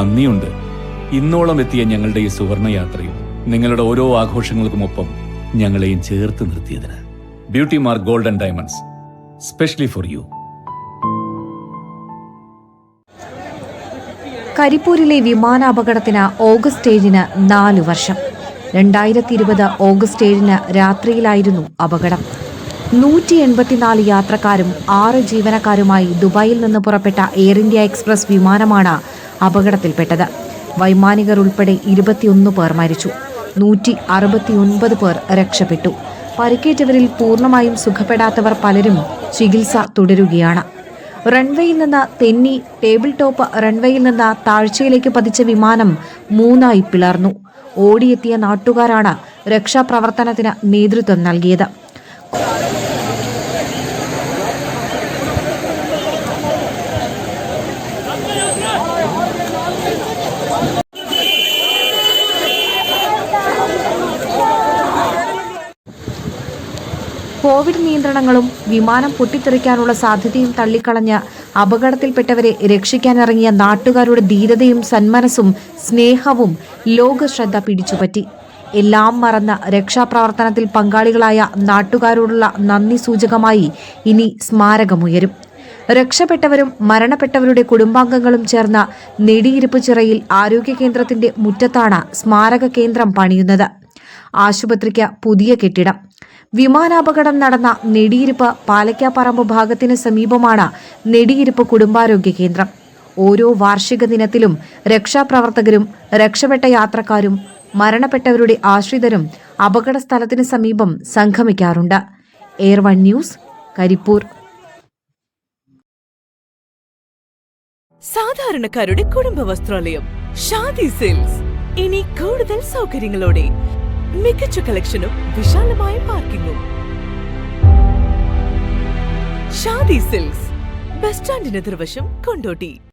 നന്ദിയുണ്ട്. ഇന്നോളം എത്തിയ ഞങ്ങളുടെ ഈ സുവർണ യാത്രയും നിങ്ങളുടെ ഓരോ ആഘോഷങ്ങൾക്കുമൊപ്പം ഞങ്ങളെയും ചേർത്ത് നിർത്തിയതിന്. Beauty mark golden diamonds specially for you കരിപ്പൂരിലെ വിമാനാപകടത്തിന് ഓഗസ്റ്റ് ഏഴിന് നാല് വർഷം. രണ്ടായിരത്തി ഇരുപത് ഓഗസ്റ്റ് ഏഴിന് രാത്രിയിലായിരുന്നു അപകടം. നൂറ്റി എൺപത്തിനാല് യാത്രക്കാരും ആറ് ജീവനക്കാരുമായി ദുബായിൽ നിന്ന് പുറപ്പെട്ട എയർ ഇന്ത്യ എക്സ്പ്രസ് വിമാനമാണ് അപകടത്തിൽപ്പെട്ടത്. വൈമാനികർ ഉൾപ്പെടെ ഇരുപത്തിയൊന്ന് പേർ മരിച്ചു. നൂറ്റി അറുപത്തിയൊൻപത് പേർ രക്ഷപ്പെട്ടു. പരിക്കേറ്റവരിൽ പൂർണമായും സുഖപ്പെടാത്തവർ പലരും ചികിത്സ തുടരുകയാണ്. റൺവേയിൽ നിന്ന് തെന്നി ടേബിൾ ടോപ്പ് റൺവേയിൽ നിന്ന് താഴ്ചയിലേക്ക് പതിച്ച വിമാനം മൂന്നായി പിളർന്നു. ഓടിയെത്തിയ നാട്ടുകാരാണ് രക്ഷാപ്രവർത്തനത്തിന് നേതൃത്വം നൽകിയത്. കോവിഡ് നിയന്ത്രണങ്ങളും വിമാനം പൊട്ടിത്തെറിക്കാനുള്ള സാധ്യതയും തള്ളിക്കളഞ്ഞ് അപകടത്തിൽപ്പെട്ടവരെ രക്ഷിക്കാനിറങ്ങിയ നാട്ടുകാരുടെ ധീരതയും സന്മനസ്സും സ്നേഹവും ലോകശ്രദ്ധ പിടിച്ചുപറ്റി. എല്ലാം മറന്ന രക്ഷാപ്രവർത്തനത്തിൽ പങ്കാളികളായ നാട്ടുകാരോടുള്ള നന്ദി സൂചകമായി ഇനി സ്മാരകമുയരും. രക്ഷപ്പെട്ടവരും മരണപ്പെട്ടവരുടെ കുടുംബാംഗങ്ങളും ചേർന്ന നെടിയിരുപ്പ് ചിറയിൽ ആരോഗ്യ കേന്ദ്രത്തിന്റെ മുറ്റത്താണ് സ്മാരക കേന്ദ്രം പണിയുന്നത്. ആശുപത്രിക്ക് പുതിയ കെട്ടിടം. വിമാനാപകടം നടന്ന നെടിയിരുപ്പ് പാലക്കാപ്പറമ്പ് ഭാഗത്തിന് സമീപമാണ് നെടിയിരുപ്പ് കുടുംബാരോഗ്യ കേന്ദ്രം. ഓരോ വാർഷിക ദിനത്തിലും രക്ഷാപ്രവർത്തകരും രക്ഷപ്പെട്ട യാത്രക്കാരും മരണപ്പെട്ടവരുടെ ആശ്രിതരും അപകട സ്ഥലത്തിന് സമീപം സംഗമിക്കാറുണ്ട്. Air one news Karipur. സാധാരണക്കാരുടെ കുടുംബ വസ്ത്രാലയം ഷാദി ഇനി കൂടുതൽ സൗകര്യങ്ങളോടെ മികച്ച കളക്ഷനും വിശാലമായ പാർക്കിങ്ങും. ഷാദി സിൽക്സ് ബസ് സ്റ്റാൻഡിന് എതിർവശം കൊണ്ടോട്ടി.